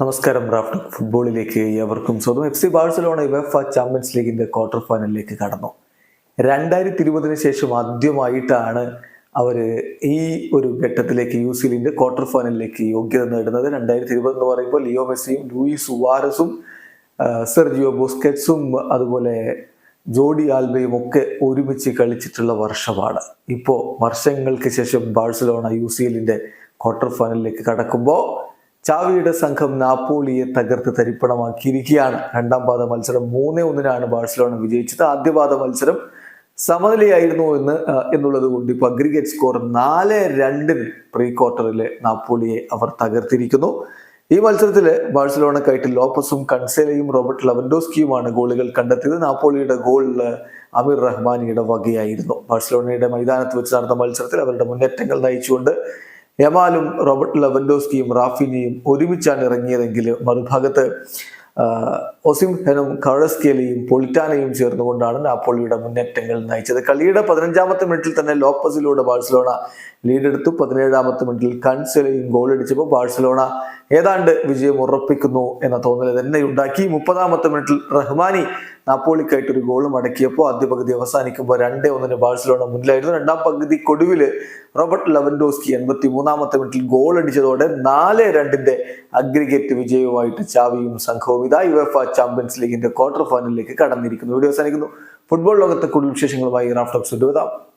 നമസ്കാരം. റാഫ്റ്റ് ഫുട്ബോളിലേക്ക് ഏവർക്കും സ്വന്തം F C Barcelona UEFA champions ലീഗിന്റെ ക്വാർട്ടർ ഫൈനലിലേക്ക് കടന്നു. രണ്ടായിരത്തി ഇരുപതിന് ശേഷം ആദ്യമായിട്ടാണ് അവർ ഈ ഒരു ഘട്ടത്തിലേക്ക് യു സി ലീഗിന്റെ ക്വാർട്ടർ ഫൈനലിലേക്ക് യോഗ്യത നേടുന്നത്. രണ്ടായിരത്തി ഇരുപത് എന്ന് പറയുമ്പോൾ ലിയോ മെസ്സിയും ലൂയിസ് സുവാരസും സെർജിയോ ബുസ്കറ്റ്സും അതുപോലെ ജോഡി ആൽബയും ഒക്കെ ഒരുമിച്ച് കളിച്ചിട്ടുള്ള വർഷമാണ്. ഇപ്പോൾ വർഷങ്ങൾക്ക് ശേഷം ബാഴ്സലോണ യു സി എല്ലിന്റെ ക്വാർട്ടർ ഫൈനലിലേക്ക് കടക്കുമ്പോൾ ചാവിയുടെ സംഘം നാപ്പോളിയെ തകർത്ത് തരിപ്പണമാക്കിയിരിക്കുകയാണ്. രണ്ടാം പാദ മത്സരം മൂന്നേ ഒന്നിനാണ് ബാഴ്സലോണ വിജയിച്ചത്. ആദ്യ പാദ മത്സരം സമനിലയായിരുന്നു എന്ന് എന്നുള്ളത് കൊണ്ട് ഇപ്പോൾ അഗ്രിഗേറ്റ് സ്കോർ നാല് രണ്ടിന് പ്രീ ക്വാർട്ടറിൽ നാപ്പോളിയെ അവർ തകർത്തിരിക്കുന്നു. ഈ മത്സരത്തിൽ ബാഴ്സലോണക്കായിട്ട് ലോപ്പസും കൺസേലയും റോബർട്ട് ലവൻഡോസ്കിയുമാണ് ഗോളുകൾ കണ്ടെത്തിയത്. നാപ്പോളിയുടെ ഗോൾ അമീർ റഹ്മാനിയുടെ വകയായിരുന്നു. ബാഴ്സലോണയുടെ മൈതാനത്ത് വെച്ച് നടന്ന മത്സരത്തിൽ അവരുടെ മുന്നേറ്റങ്ങൾ നയിച്ചുകൊണ്ട് യമാലും റോബർട്ട് ലവൻഡോസ്കിയും റാഫിനിയും ഒരുമിച്ചാണ് ഇറങ്ങിയതെങ്കിൽ മറുഭാഗത്ത് ഒസിംഹനും കറസ്കേലിയും പൊളിറ്റാനയും ചേർന്നുകൊണ്ടാണ് നാപ്പോളിയുടെ മുന്നേറ്റങ്ങൾ നയിച്ചത്. കളിയുടെ പതിനഞ്ചാമത്തെ മിനിറ്റിൽ തന്നെ ലോപ്പസിലൂടെ ബാഴ്സലോണ ലീഡെടുത്തു. പതിനേഴാമത്തെ മിനിറ്റിൽ കൺസെലയും ഗോളടിച്ചപ്പോൾ ബാഴ്സലോണ ഏതാണ്ട് വിജയം ഉറപ്പിക്കുന്നു എന്ന തോന്നൽ തന്നെ ഉണ്ടാക്കി മുപ്പതാമത്തെ മിനിറ്റിൽ റഹ്മാനി നാപ്പോളിക്കായിട്ട് ഒരു ഗോൾ മടക്കിയപ്പോൾ ആദ്യ പകുതി അവസാനിക്കുമ്പോൾ രണ്ടേ ഒന്നിന് ബാഴ്സലോണ മുന്നിലായിരുന്നു. രണ്ടാം പകുതി കൊടുവിൽ റോബർട്ട് ലെവൻഡോസ്കി എൺപത്തി മൂന്നാമത്തെ മിനിറ്റിൽ ഗോൾ അടിച്ചതോടെ നാല് രണ്ടിന്റെ അഗ്രിഗേറ്റ് വിജയവുമായിട്ട് ചാവിയും സംഘവും ഇതാ യുഎഫ ചാമ്പ്യൻസ് ലീഗിന്റെ ക്വാർട്ടർ ഫൈനലിലേക്ക് കടന്നിരിക്കുന്നു. വീഡിയോ അവസാനിക്കുന്നു. ഫുട്ബോൾ ലോകത്തെ കൂടുതൽ വിശേഷങ്ങളുമായി റാഫ്റ്റോക്സ് എത്താം